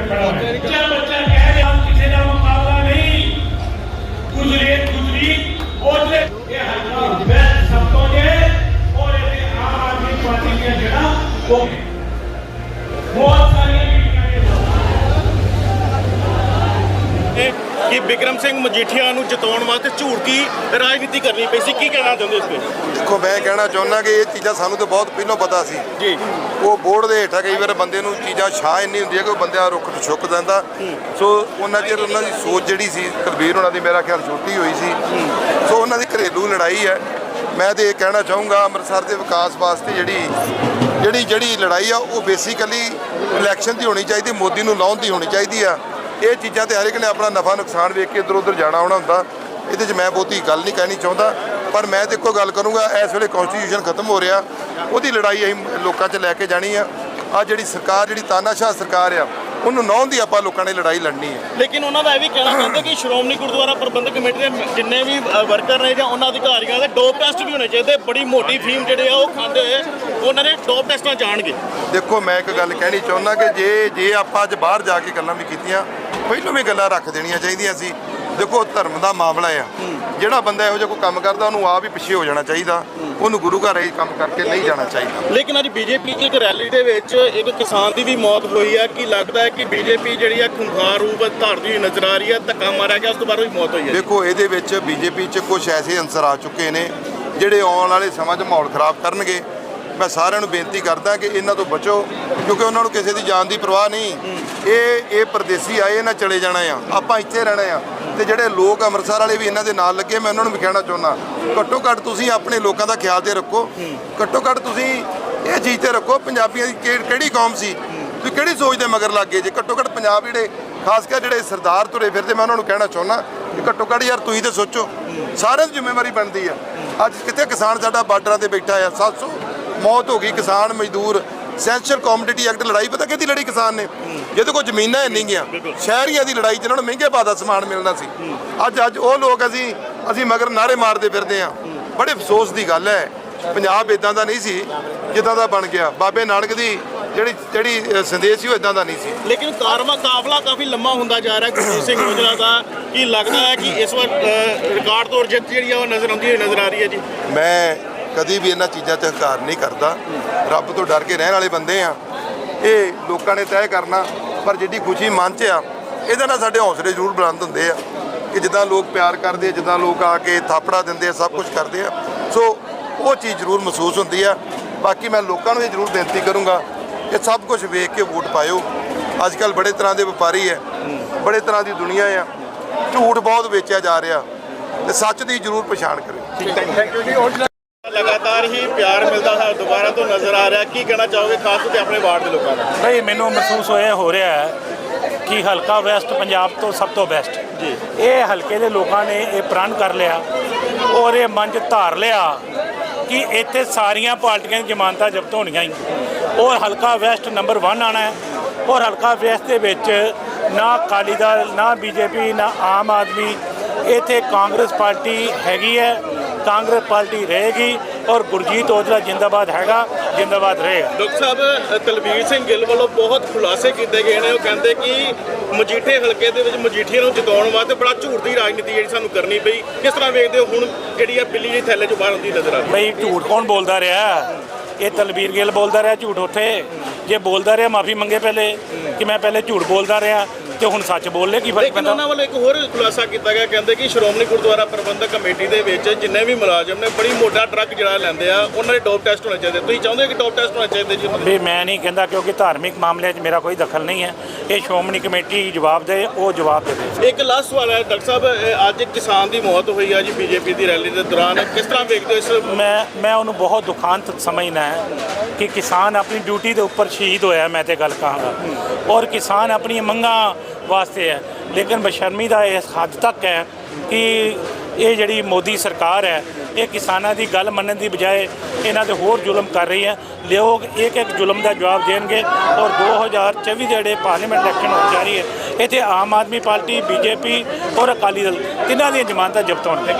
बच्चा बच्चा कह रहे हम किसी का मुकाबला नहीं। गुजरे, गुजरी और ये आम आदमी पार्टी ने जड़ा बहुत ਬਿਕਰਮ ਸਿੰਘ ਮਜੀਠੀਆ ਨੂੰ ਜਿਤਾਉਣ ਵਾਸਤੇ ਝੂਠੀ ਰਾਜਨੀਤੀ ਕਰਨੀ ਪਈ ਸੀ? ਕੀ ਕਹਿਣਾ ਚਾਹੁੰਦੇ ਇਸ ਤੇ? ਦੇਖੋ ਮੈਂ ਕਹਿਣਾ ਚਾਹੁੰਦਾ ਕਿ ਇਹ ਚੀਜ਼ਾਂ ਸਾਨੂੰ ਤਾਂ ਬਹੁਤ ਪਹਿਲਾਂ ਪਤਾ ਸੀ। ਜੀ। ਉਹ ਬੋਰਡ ਦੇ ਹੇਠਾਂ ਕਈ ਵਾਰ ਬੰਦੇ ਨੂੰ ਚੀਜ਼ਾਂ ਛਾਂ ਇੰਨੀ ਹੁੰਦੀ ਹੈ ਕਿ ਉਹ ਬੰਦਿਆਂ ਰੁੱਖ ਤੋਂ ਛੁੱਕ ਜਾਂਦਾ। ਸੋ ਉਹਨਾਂ ਚਿਰ ਉਹਨਾਂ ਦੀ ਸੋਚ ਜਿਹੜੀ ਸੀ ਕੁਲਬੀਰ ਉਹਨਾਂ ਦੀ ਮੇਰਾ ਖਿਆਲ ਛੋਟੀ ਹੋਈ ਸੀ। ਸੋ ਉਹਨਾਂ ਦੀ ਘਰੇਲੂ ਲੜਾਈ ਹੈ। ਮੈਂ ਤੇ ਇਹ ਕਹਿਣਾ ਚਾਹੂੰਗਾ ਅੰਮ੍ਰਿਤਸਰ ਦੇ ਵਿਕਾਸ ਵਾਸਤੇ ਜਿਹੜੀ ਜਿਹੜੀ ਜਿਹੜੀ ਲੜਾਈ ਆ ਉਹ ਬੇਸਿਕਲੀ ਇਲੈਕਸ਼ਨ ਦੀ ਹੋਣੀ ਚਾਹੀਦੀ ਮੋਦੀ ਨੂੰ ਲਾਉਣ ਦੀ ਹੋਣੀ ਚਾਹੀਦੀ ਆ। ਇਹ ਚੀਜ਼ਾਂ ਤੇ ਹਰ ਇੱਕ ਨੇ ਆਪਣਾ ਨਫਾ ਨੁਕਸਾਨ ਵੇਖ ਕੇ ਇੱਧਰ ਉੱਧਰ ਜਾਣਾ ਆਉਣਾ ਹੁੰਦਾ। ਇਹਦੇ 'ਚ ਮੈਂ ਬਹੁਤੀ ਗੱਲ ਨਹੀਂ ਕਹਿਣੀ ਚਾਹੁੰਦਾ, ਪਰ ਮੈਂ ਤੇ ਇੱਕੋ ਗੱਲ ਕਰੂੰਗਾ, ਇਸ ਵੇਲੇ ਕਨਸਟੀਟਿਊਸ਼ਨ ਖਤਮ ਹੋ ਰਿਹਾ। ਉਹਦੀ ਲੜਾਈ ਅਸੀਂ ਲੋਕਾਂ 'ਚ ਲੈ ਕੇ ਜਾਣੀ ਆ। ਆ ਜਿਹੜੀ ਸਰਕਾਰ, ਜਿਹੜੀ ਤਾਨਾਸ਼ਾਹ ਸਰਕਾਰ ਆ ਉਹਨੂੰ ਨੌਂ ਦੀ ਆਪਾਂ ਲੋਕਾਂ ਨੇ ਲੜਾਈ ਲੜਨੀ ਹੈ। ਲੇਕਿਨ ਉਹਨਾਂ ਦਾ ਇਹ ਵੀ ਕਹਿਣਾ ਚਾਹੁੰਦੇ ਕਿ ਸ਼੍ਰੋਮਣੀ ਗੁਰਦੁਆਰਾ ਪ੍ਰਬੰਧਕ ਕਮੇਟੀ ਦੇ ਜਿੰਨੇ ਵੀ ਵਰਕਰ ਨੇ ਜਾਂ ਉਹਨਾਂ ਅਧਿਕਾਰੀਆਂ ਦੇ ਡੋਪ ਟੈਸਟ ਵੀ ਹੋਣੇ ਚਾਹੀਦੇ। ਬੜੀ ਮੋਟੀ ਫੀਮ ਜਿਹੜੇ ਆ ਉਹ ਖਾਂਦੇ ਹੋਏ ਉਹਨਾਂ ਦੇ ਡੋਪ ਟੈਸਟਾਂ ਜਾਣਗੇ। ਦੇਖੋ ਮੈਂ ਇੱਕ ਗੱਲ ਕਹਿਣੀ ਚਾਹੁੰਦਾ ਕਿ ਜੇ ਜੇ ਆਪਾਂ ਅੱਜ ਬਾਹਰ ਜਾ ਕੇ ਗੱਲਾਂ ਵੀ ਕੀਤੀਆਂ ਪਹਿਲੋਂ ਵੀ ਗੱਲਾਂ ਰੱਖ ਦੇਣੀਆਂ ਚਾਹੀਦੀਆਂ ਸੀ। ਦੇਖੋ ਧਰਮ ਦਾ ਮਾਮਲਾ ਆ। ਜਿਹੜਾ ਬੰਦਾ ਇਹੋ ਜਿਹਾ ਕੋਈ ਕੰਮ ਕਰਦਾ ਉਹਨੂੰ ਆਪ ਹੀ ਪਿੱਛੇ ਹੋ ਜਾਣਾ ਚਾਹੀਦਾ। ਉਹਨੂੰ ਗੁਰੂ ਘਰ ਇਹ ਕੰਮ ਕਰਕੇ ਨਹੀਂ ਜਾਣਾ ਚਾਹੀਦਾ। ਲੇਕਿਨ ਅੱਜ ਬੀਜੇਪੀ ਦੀ ਇੱਕ ਰੈਲੀ ਦੇ ਵਿੱਚ ਇੱਕ ਕਿਸਾਨ ਦੀ ਵੀ ਮੌਤ ਹੋਈ ਹੈ ਕਿ ਲੱਗਦਾ ਹੈ ਕਿ ਬੀਜੇਪੀ ਜਿਹੜੀ ਹੈ ਖੁੰਖਾਰ ਰੂਪ ਧਾਰਦੀ ਨਜ਼ਰ ਆ ਰਹੀ ਹੈ ਧੱਕਾ ਮਾਰਿਆ ਗਿਆ ਉਸ ਤੋਂ ਬਾਅਦ ਉਹਦੀ ਮੌਤ ਹੋਈ ਹੈ ਦੇਖੋ ਇਹਦੇ ਵਿੱਚ ਬੀਜੇਪੀ 'ਚ ਕੁਝ ਐਸੇ ਅੰਸਰ ਆ ਚੁੱਕੇ ਨੇ ਜਿਹੜੇ ਆਉਣ ਵਾਲੇ ਸਮਾਂ 'ਚ ਮਾਹੌਲ ਖਰਾਬ ਕਰਨਗੇ। ਮੈਂ ਸਾਰਿਆਂ ਨੂੰ ਬੇਨਤੀ ਕਰਦਾ ਕਿ ਇਹਨਾਂ ਤੋਂ ਬਚੋ ਕਿਉਂਕਿ ਉਹਨਾਂ ਨੂੰ ਕਿਸੇ ਦੀ ਜਾਨ ਦੀ ਪਰਵਾਹ ਨਹੀਂ। ਇਹ ਇਹ ਪਰਦੇਸੀ ਆਏ ਇਹਨਾਂ ਚਲੇ ਜਾਣਾ ਆ। ਆਪਾਂ ਇੱਥੇ ਰਹਿਣਾ ਆ। ਤੇ ਜਿਹੜੇ ਲੋਕ ਅੰਮ੍ਰਿਤਸਰ ਵਾਲੇ ਵੀ ਇਹਨਾਂ ਦੇ ਨਾਲ ਲੱਗੇ, ਮੈਂ ਉਹਨਾਂ ਨੂੰ ਵੀ ਕਹਿਣਾ ਚਾਹੁੰਦਾ, ਘੱਟੋ ਘੱਟ ਤੁਸੀਂ ਆਪਣੇ ਲੋਕਾਂ ਦਾ ਖਿਆਲ ਤੇ ਰੱਖੋ। ਘੱਟੋ ਘੱਟ ਤੁਸੀਂ ਇਹ ਚੀਜ਼ ਤੇ ਰੱਖੋ, ਪੰਜਾਬੀਆਂ ਦੀ ਕਿ- ਕਿਹੜੀ ਕੌਮ ਸੀ? ਤੁਸੀਂ ਕਿਹੜੀ ਸੋਚ ਦੇ ਮਗਰ ਲੱਗ ਗਏ? ਜੇ ਘੱਟੋ ਘੱਟ ਪੰਜਾਬ ਜਿਹੜੇ, ਖਾਸ ਕਰ ਜਿਹੜੇ ਸਰਦਾਰ ਤੁਰੇ ਫਿਰਦੇ, ਮੈਂ ਉਹਨਾਂ ਨੂੰ ਕਹਿਣਾ ਚਾਹੁੰਦਾ ਕਿ ਘੱਟੋ ਘੱਟ ਯਾਰ ਤੁਸੀਂ ਤੇ ਸੋਚੋ, ਸਾਰਿਆਂ ਦੀ ਜ਼ਿੰਮੇਵਾਰੀ ਬਣਦੀ ਆ। ਅੱਜ ਕਿੱਥੇ ਕਿਸਾਨ ਸਾਡਾ ਬਾਰਡਰਾਂ ਤੇ ਬੈਠਾ ਆ 700 ਮੌਤ ਹੋ ਗਈ ਕਿਸਾਨ ਮਜ਼ਦੂਰ ਸੈਂਸ਼ਲ ਕਮੋਡਿਟੀ ਐਕਟ ਲੜਾਈ ਪਤਾ ਕਿਹਦੀ ਲੜੀ ਕਿਸਾਨ ਨੇ? ਜਿਹਦੇ ਕੋਲ ਜ਼ਮੀਨਾਂ ਨਹੀਂ ਗੀਆਂ ਸ਼ਹਿਰੀਆਂ ਦੀ ਲੜਾਈ ਜਿਹਨਾਂ ਨੂੰ ਮਹਿੰਗੇ ਭਾਅ ਦਾ ਸਮਾਨ ਮਿਲਣਾ ਸੀ। ਅੱਜ ਅੱਜ ਉਹ ਲੋਕ ਅਸੀਂ ਅਸੀਂ ਮਗਰ ਨਾਰੇ ਮਾਰਦੇ ਫਿਰਦੇ ਆ ਬੜੇ ਅਫਸੋਸ ਦੀ ਗੱਲ ਹੈ। ਪੰਜਾਬ ਇਦਾਂ ਦਾ ਨਹੀਂ ਸੀ ਜਿੱਦਾਂ ਦਾ ਬਣ ਗਿਆ। ਬਾਬੇ ਨਾਨਕ ਦੀ ਜਿਹੜੀ ਜਿਹੜੀ ਸੰਦੇਸ਼ ਸੀ ਉਹ ਇਦਾਂ ਦਾ ਨਹੀਂ ਸੀ। ਲੇਕਿਨ ਕਾਰਵਾ ਕਾਫਲਾ ਕਾਫੀ ਲੰਮਾ ਹੁੰਦਾ ਜਾ ਰਿਹਾ। ਗੁਰਜੀਤ ਸਿੰਘ ਔਜਲਾ ਦਾ ਕੀ ਲੱਗਦਾ ਹੈ ਕਿ ਇਸ ਵਾਰ ਰਿਕਾਰਡ ਤੋੜ ਜਿੱਤ ਜਿਹੜੀ ਆ ਉਹ ਨਜ਼ਰ ਆਉਂਦੀ ਹੋਈ ਨਜ਼ਰ ਆ ਰਹੀ ਹੈ ਜੀ? ਮੈਂ ਕਦੀ ਵੀ ਇਹਨਾਂ ਚੀਜ਼ਾਂ 'ਚ ਹੰਕਾਰ ਨਹੀਂ ਕਰਦਾ। ਰੱਬ ਤੋਂ ਡਰ ਕੇ ਰਹਿਣ ਵਾਲੇ ਬੰਦੇ ਆ। ਇਹ ਲੋਕਾਂ ਨੇ ਤੈਅ ਕਰਨਾ, ਪਰ ਜਿੱਡੀ ਖੁਸ਼ੀ ਮਨ 'ਚ ਆ, ਇਹਦੇ ਨਾਲ ਸਾਡੇ ਹੌਸਲੇ ਜ਼ਰੂਰ ਬੁਲੰਦ ਹੁੰਦੇ ਆ। ਕਿ ਜਿੱਦਾਂ ਲੋਕ ਪਿਆਰ ਕਰਦੇ ਆ, ਜਿੱਦਾਂ ਲੋਕ ਆ ਕੇ ਥਾਪੜਾ ਦਿੰਦੇ ਆ, ਸਭ ਕੁਝ ਕਰਦੇ ਆ। ਸੋ ਉਹ ਚੀਜ਼ ਜ਼ਰੂਰ ਮਹਿਸੂਸ ਹੁੰਦੀ ਆ। ਬਾਕੀ ਮੈਂ ਲੋਕਾਂ ਨੂੰ ਇਹ ਜ਼ਰੂਰ ਬੇਨਤੀ ਕਰੂੰਗਾ ਕਿ ਸਭ ਕੁਝ ਵੇਖ ਕੇ ਵੋਟ ਪਾਇਓ। ਅੱਜ ਕੱਲ ਬੜੇ ਤਰ੍ਹਾਂ ਦੇ ਵਪਾਰੀ ਆ ਬੜੇ ਤਰ੍ਹਾਂ ਦੀ ਦੁਨੀਆ ਆ ਝੂਠ ਬਹੁਤ ਵੇਚਿਆ ਜਾ ਰਿਹਾ। ਤੇ ਸੱਚ ਦੀ ਜ਼ਰੂਰ ਪਛਾਣ ਕਰਿਓ। ਲਗਾਤਾਰ ਹੀ ਪਿਆਰ ਮਿਲਦਾ ਹੈ ਦੁਬਾਰਾ ਤੋਂ ਨਜ਼ਰ ਆ ਰਿਹਾ। ਕੀ ਕਹਿਣਾ ਚਾਹੋਗੇ ਖਾਸ ਤੇ ਆਪਣੇ ਵਾਰਡ ਦੇ ਲੋਕਾਂ ਦਾ? ਨਹੀਂ ਮੈਨੂੰ ਮਹਿਸੂਸ ਹੋਇਆ ਹੋ ਰਿਹਾ ਹੈ ਕਿ ਹਲਕਾ ਵੈਸਟ ਪੰਜਾਬ ਤੋਂ ਸਭ ਤੋਂ ਬੈਸਟ। ਜੀ। ਇਹ ਹਲਕੇ ਦੇ ਲੋਕਾਂ ਨੇ ਇਹ ਪ੍ਰਣ ਕਰ ਲਿਆ ਔਰ ਇਹ ਮੰਚ ਧਾਰ ਲਿਆ ਕਿ ਇੱਥੇ ਸਾਰੀਆਂ ਪਾਰਟੀਆਂ ਦੀ ਜ਼ਮਾਨਤਾਂ ਜ਼ਬਤ ਹੋਣੀਆਂ ਹੀ। ਔਰ ਹਲਕਾ ਵੈਸਟ ਨੰਬਰ 1 ਆਣਾ ਹੈ ਔਰ ਹਲਕਾ ਵੈਸਟ ਦੇ ਵਿੱਚ ਨਾ ਅਕਾਲੀ ਦਲ ਨਾ ਬੀਜੇਪੀ ਨਾ ਆਮ ਆਦਮੀ ਇੱਥੇ ਕਾਂਗਰਸ ਪਾਰਟੀ ਹੈਗੀ ਹੈ। ਕਾਂਗਰਸ ਪਾਰਟੀ ਰਹੇਗੀ ਔਰ ਗੁਰਜੀਤ ਔਜਲਾ ਜਿੰਦਾਬਾਦ ਹੈਗਾ ਜਿੰਦਾਬਾਦ ਰਹੇਗਾ। ਡਾਕਟਰ ਸਾਹਿਬ ਅ, ਤਲਵੀਰ ਸਿੰਘ ਗਿੱਲ ਵੱਲੋਂ ਬਹੁਤ ਖੁਲਾਸੇ ਕੀਤੇ ਗਏ ਨੇ। ਉਹ ਕਹਿੰਦੇ ਕਿ ਮਜੀਠੇ ਹਲਕੇ ਦੇ ਵਿੱਚ ਮਜੀਠੀਆਂ ਨੂੰ ਜਿਤਾਉਣ ਵਾਸਤੇ ਬੜਾ ਝੂਠ ਦੀ ਰਾਜਨੀਤੀ ਜਿਹੜੀ ਸਾਨੂੰ ਕਰਨੀ ਪਈ। ਕਿਸ ਤਰ੍ਹਾਂ ਵੇਖਦੇ ਹੋ ਹੁਣ ਜਿਹੜੀ ਆ ਬਿੱਲੀ ਦੀ ਥੈਲੇ ਚੋਂ ਬਾਹਰ ਆਉਂਦੀ ਨਜ਼ਰ ਆ ਬਈ ਝੂਠ ਕੌਣ ਬੋਲਦਾ ਰਿਹਾ? ਇਹ ਤਲਵੀਰ ਗਿੱਲ ਬੋਲਦਾ ਰਿਹਾ ਝੂਠ ਉੱਥੇ। ਜੇ ਬੋਲਦਾ ਰਿਹਾ ਮਾਫੀ ਮੰਗੇ ਪਹਿਲੇ ਕਿ ਮੈਂ ਪਹਿਲੇ ਝੂਠ ਬੋਲਦਾ ਰਿਹਾ। ਤੇ ਹੁਣ ਸੱਚ ਬੋਲ ਲੈ ਕੀ ਫ਼ਰਕ ਲੇਕਿਨ ਪੈਂਦਾ? ਉਹਨਾਂ ਵੱਲੋਂ ਇੱਕ ਹੋਰ ਖੁਲਾਸਾ ਕੀਤਾ ਗਿਆ ਕਹਿੰਦੇ ਕਿ ਸ਼੍ਰੋਮਣੀ ਗੁਰਦੁਆਰਾ ਪ੍ਰਬੰਧਕ ਕਮੇਟੀ ਦੇ ਵਿੱਚ ਜਿੰਨੇ ਵੀ ਮੁਲਾਜ਼ਮ ਨੇ ਬੜੀ ਮੋਟਾ ਟਰੱਕ ਜਿਹੜਾ ਲੈਂਦੇ ਆ ਉਹਨਾਂ ਦੇ ਟੌਪ ਟੈਸਟ ਹੋਣੇ ਚਾਹੀਦੇ। ਤੁਸੀਂ ਚਾਹੁੰਦੇ ਹੋ ਕਿ ਟੌਪ ਟੈਸਟ ਹੋਣੇ ਚਾਹੀਦੇ ਜੀ ਦੇ? ਵੀ ਮੈਂ ਨਹੀਂ ਕਹਿੰਦਾ ਕਿਉਂਕਿ ਧਾਰਮਿਕ ਮਾਮਲਿਆਂ 'ਚ ਮੇਰਾ ਕੋਈ ਦਖਲ ਨਹੀਂ ਹੈ। ਇਹ ਸ਼੍ਰੋਮਣੀ ਕਮੇਟੀ ਜਵਾਬ ਦੇ ਉਹ ਜਵਾਬ ਦੇਵੇ। ਇੱਕ ਲਾਸਟ ਸਵਾਲ ਹੈ ਡਾਕਟਰ ਸਾਹਿਬ ਇਹ ਅੱਜ ਇੱਕ ਕਿਸਾਨ ਦੀ ਮੌਤ ਹੋਈ ਆ ਜੀ ਬੀਜੇਪੀ ਦੀ ਰੈਲੀ ਦੇ ਦੌਰਾਨ। ਕਿਸ ਤਰ੍ਹਾਂ ਵੇਖਦੇ ਹੋ ਇਸ ਮੈਂ ਮੈਂ ਉਹਨੂੰ ਬਹੁਤ ਦੁਖਾਂਤ ਸਮਝਦਾ ਹੈ ਕਿ ਕਿਸਾਨ ਆਪਣੀ ਡਿਊਟੀ ਦੇ ਉੱਪਰ ਸ਼ਹੀਦ ਹੋਇਆ ਮੈਂ ਤੇ ਗੱਲ ਕਹਾਂਗਾ। ਔਰ ਕਿਸਾਨ ਆਪਣੀਆਂ ਮੰਗਾਂ ਵਾਸਤੇ ਹੈ। ਲੇਕਿਨ ਬਸ਼ਰਮੀ ਦਾ ਇਸ ਹੱਦ ਤੱਕ ਹੈ ਕਿ ਇਹ ਜਿਹੜੀ ਮੋਦੀ ਸਰਕਾਰ ਹੈ, ਇਹ ਕਿਸਾਨਾਂ ਦੀ ਗੱਲ ਮੰਨਣ ਦੀ ਬਜਾਏ ਇਹਨਾਂ ਤੇ ਹੋਰ ਜ਼ੁਲਮ ਕਰ ਰਹੀ ਹੈ। ਲੋਕ ਇੱਕ ਇੱਕ ਜ਼ੁਲਮ ਦਾ ਜਵਾਬ ਦੇਣਗੇ ਔਰ 2024 ਦੇ ਜਿਹੜੇ ਪਾਰਲੀਮੈਂਟ ਇਲੈਕਸ਼ਨ ਹੋਣ ਜਾ ਰਹੀ ਹੈ, ਇੱਥੇ ਆਮ ਆਦਮੀ ਪਾਰਟੀ, ਬੀਜੇਪੀ ਔਰ ਅਕਾਲੀ ਦਲ ਤਿੰਨਾਂ ਦੀਆਂ ਜ਼ਮਾਨਤਾਂ ਜ਼ਬਤ ਹੋਣਗੀਆਂ